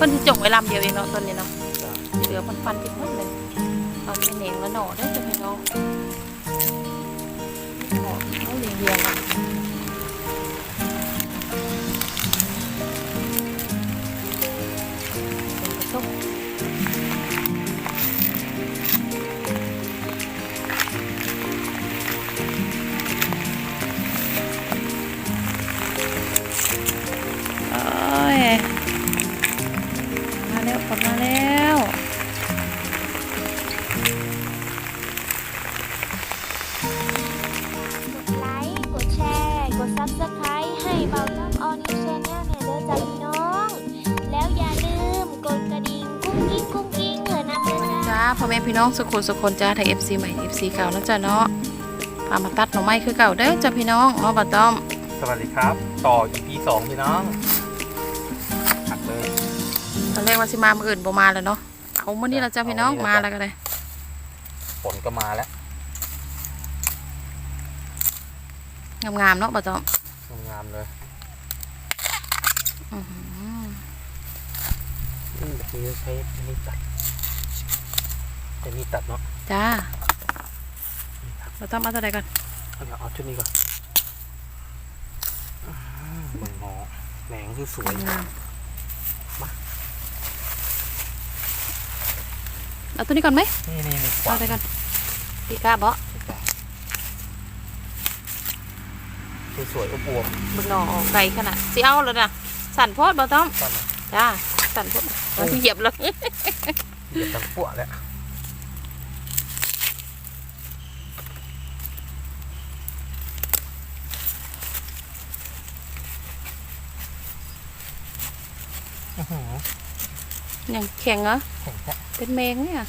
พิ่นสิจงไว้ลำเดียวเองเนาะต้นนี้เนาะที่เหลือมันฟันทิ้งหมดเลยเอาแค่แหนงแล้วหน่อได้อจ้ะพี่น้องหน่อเขาเรียงเรียงๆอะเป็ ดไลค์ กดแชร์ กด Subscribe ให้เบาต้อมออนิวชแนลเนี่ยเด้อจ้าพี่น้อง แล้วอย่าลืมกดกระดิ่งกุ้งกิ้งกุ้งกิ้งเหมือนนั้นเด้อจ้าจ้าพ่อแม่พี่น้องสุขุสุคนจ้าไทยเอฟซีใหม่เอฟซีเก่านะจ้าเนาะพามาตัดหน่อไม้คือเก่าเด้อจ้าพี่น้องเนาะบัดต้อมสวัสดีครับ ต่อ EP สองพี่น้องหักเลยตอนแรกว่าสิมามื่ออื่นบ่มาแล้วเนาะเอามื่อนี้ละจ้าพี่น้องมาแล้วก็ได้ฝนก็มาแล้ว งามๆเนาะบัดต้อมงามๆเลยอื้อหืออืมแบบนี้ใช้มีดตัดใช้มีดตัดเนาะจ้าบัดต้อมเอาตัวใดก่อนเอาเดี๋ยวเอาชุดนี้ก่อนอืมเหมือนหมอแหนงคือสวยงามมาเอาตัวนี้ก่อนไหมนี่นี่นี่ขเอาวาตัวใดก่อนปีกาบ่คือ สวยอบอวบบึกหน่อออกไกลขนาดสิเอาแล้วนะสั่นโพดบัดต้อมๆสั้นนะจ้าสั่นโพดเอาที่เหยียบเลยเหยียบทั้งปั้วแล้วอื้อหือยังแข็งเหรอแข็งแท้เป็นแมงเนี่ย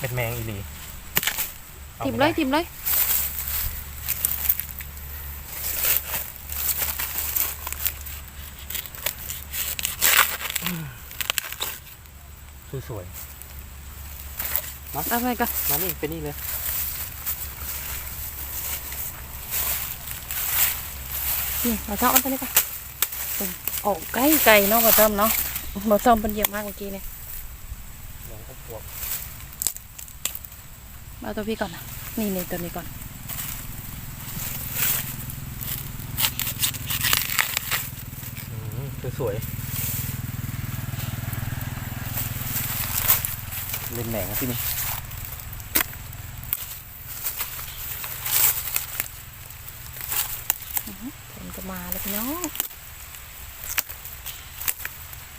เป็นแมงอีหลีอาทิมไเลยทิมเลย คือสวยเอาไปก่อนมานี่เป็นนี่เลยนี่มาซ่อมมันไปนี่ก่อนเป็นออกใกล้ไกลเนาะมาซ่อมเนาะมาซ่อมเป็นเหยียบมากเมื่อกี้เนี่ยหลงอบอวบเอาตัวพี่ก่อนนะนี่นี่ตัวนี้ก่อนอืมคือสวย เล่นแหนงอะพี่นี่ฝนก็มาแล้วพี่น้อง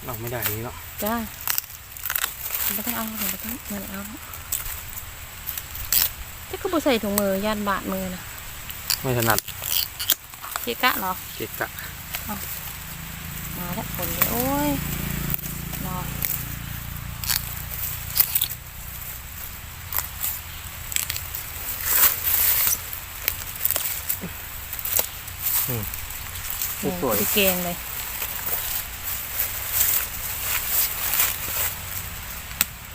เอาไม่ได้นี้เนาะจ้าไม่ต้องเอาเห็นไม่ต้องเงินเอาแต่ก็บ่ใส่ถุงมือย่านบาดมือนะไม่ถนัดเกะกะเหรอเกะกะมาแล้วฝนเลยโอ้ยรอ คือสวยที่เกงเลย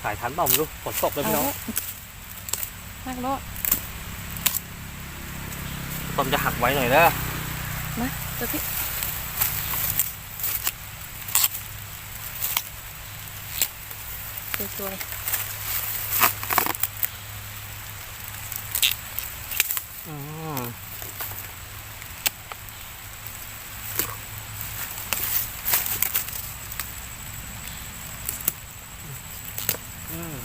ถ่ายทันเปล่าไม่รู้ฝนตกเลยพี่น้องนักรถต้มจะหักไว้หน่อยเด้อมาตัวพี่สวยอืมอืม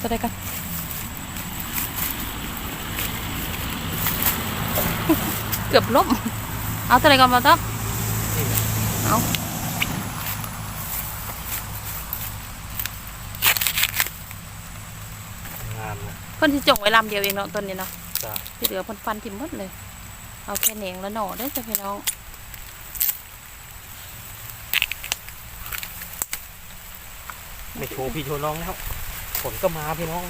ๆเอาตัวใดกันเกือบล้มเอาตัวใดก่อนมาต๊อบนี่ไงเอางามนะเพิ่นสิจงไว้ลำเดียวเองเนาะต้นนี้เนาะจ้าที่เหลือเพิ่นฟันทิ่มหมดเลย เอาแค่แหนงแล้วหน่อได้อจ้ะพี่น้องไม่โชว์พี่โชว์น้องแล้ว ฝนก็มาพี่น้อง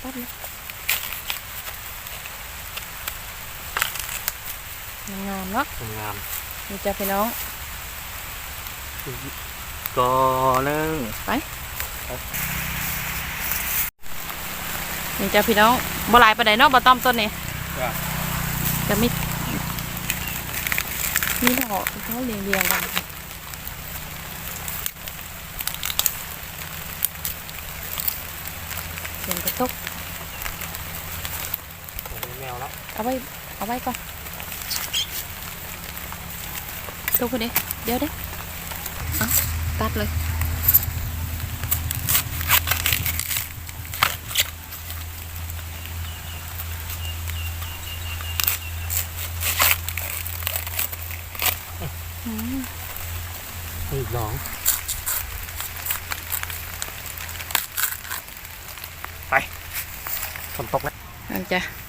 แป๊บนึงงามๆเนาะงามนี่จ้ะพี่น้องก็นึงนี่จ้ะพี่น้องบ่หลายปานใดเนาะบ่ต้อมต้นนี้จ้าจะมีนี่ดอกเขาเรียงเรียงๆกันเสียงกระตุก ผมมีแมวแล้ว เอาไว้เอาไว้ก่อนตุกไปดิเดี๋ยวเด้เอาตัดเลยอืมมีอีกน้องไปฝนตกแล้วนั่นจ้ะโอ้ย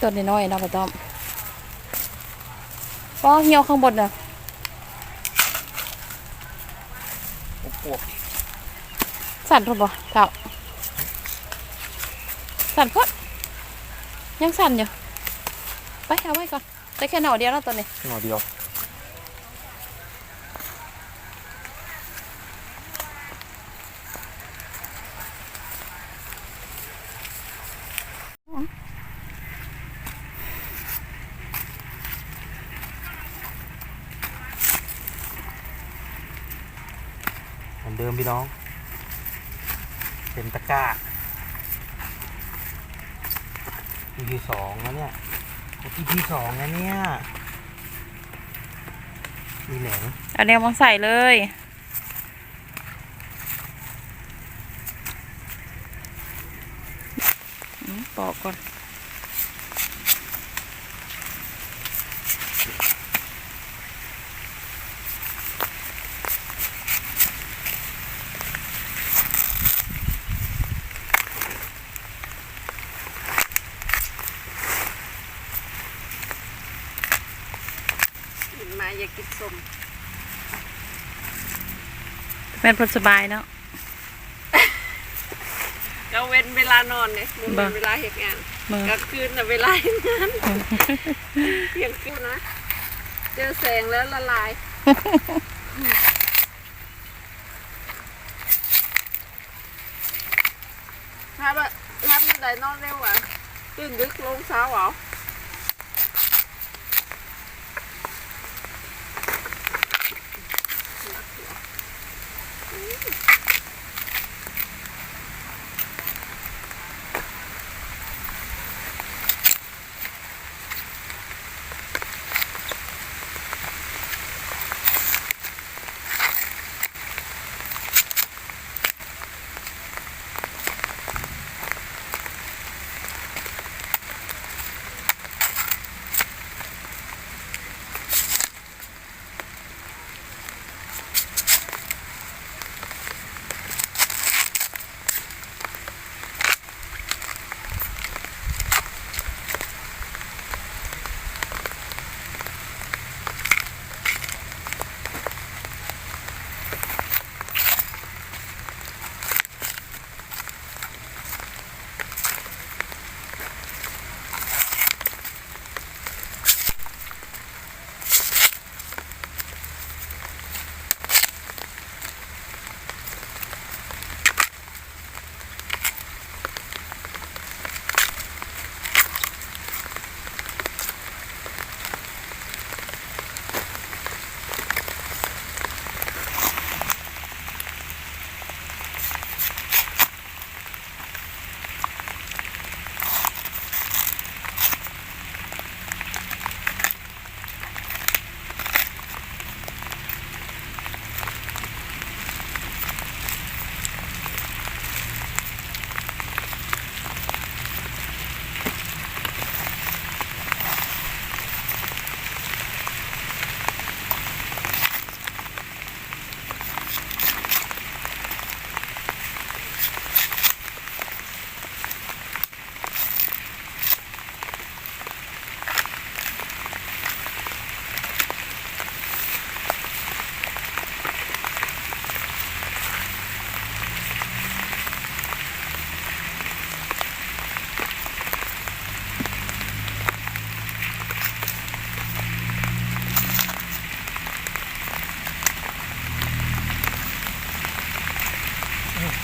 ตัวน้อยๆเนาะป้าต้อมก็เหี่ยวข้างบนน่ะปวกสั่นพอบ่เท่าสั่นพอดยังสั่นอยู่ ไปเอาไว้ก่อนได้แค่หน่อเดียวแล้วตอนนี้หน่อเดียว มพี่น้องเป็นตะกร้า EP สองแล้วเนี่ย EP สองแล้วเนี่ยมีแหนงเอาแนวมาใส่เลยปอกก่อน มาอย่ากินสมแม่นพอสบายเนาะก็เว้นเวลานอนเนี่ยมันบ่เป็นเวลาเหตุงานมือกลางคืนน่ะเวลาเฮ็ดงานเที่ยงคืนนะ เจอแสงแล้วละลาย ถ้าแบบถ้ามันได้นอนเร็วอะตื่นดึกลงเช้าเหรอกินวยๆเนา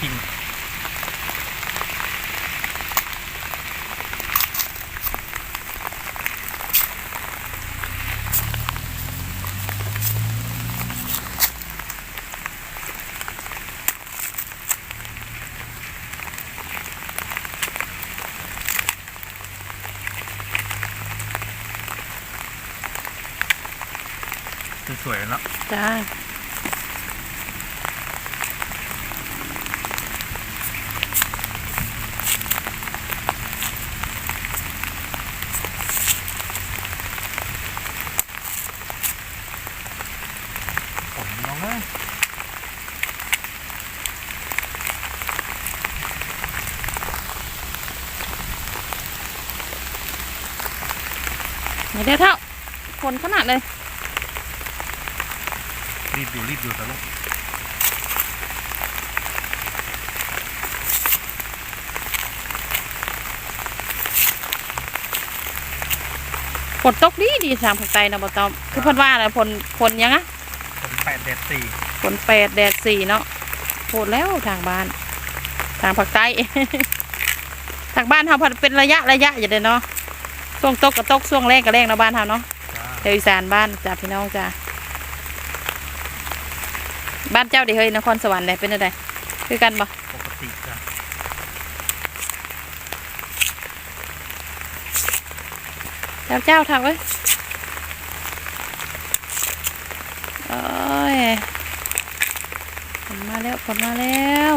定了认人了对 น้องเอ้ยนี่เด้อเท่า คนขนาดเลย รีบอยู่รีบอยู่ตลอดฝนตกดีดีทางภาคใต้นะบ่ตอม คือเพิ่นว่าแหละฝนฝนยังอะผม แปดเด็ดสี่ฝนแปดแดดสี่เนาะโหดแล้วทางบ้าน ทางภาคใต้ ทางบ้านเฮาพันเป็นระยะระยะอยู่เด้อเนาะช่วงตกก็ตกช่วงแรงก็แรงเนาะบ้านเฮาเนาะจ้าแถวอีสานบ้านจ้าพี่น้องจ้าบ้านเจ้าเดี๋ยวเฮ้ยนครสวรรค์เนี่ยเป็นอะไรคือกันบ่ปกติจ้าเจ้าเจ้าทำเอ้ย โอ้ยผลมาแล้วผลมาแล้ว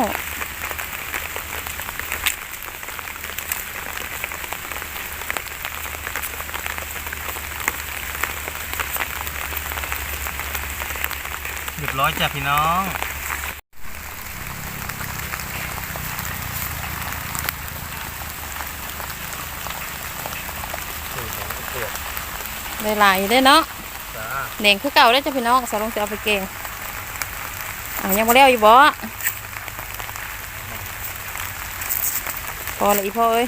เรียบร้อยจ้ะพี่น้องได้หลายอยู่เด้อเนาะจ้า แหน่งคือเก่าได้อจ้ะพี่น้องสาวลงจะเอาไปเก่งอ้าวยังบ่แล้วอยู่บ่พอละอีพ่อเอ้ย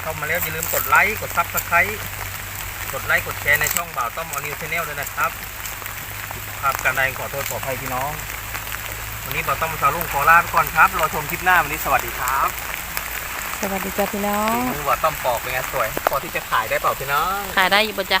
เข้ามาแล้วอย่าลืมกดไลค์กดซับสไครต์กดไลค์กดแชร์ในช่องบ่าวต้อมอนิวชาแนลด้วยนะครับผิดภาพการใดขอโทษขออภัยพี่น้อง วันนี้บ่าวต้อมสาวลุงขอลาไปก่อนครับรอชมคลิปหน้าวันนี้สวัสดีครับสวัสดีจ้ะพี่น้องฝีมือบ่าวต้อมปอกเป็นไงสวยพอที่จะขายได้เปล่าพี่น้องขายได้อยู่บ่จ๊ะ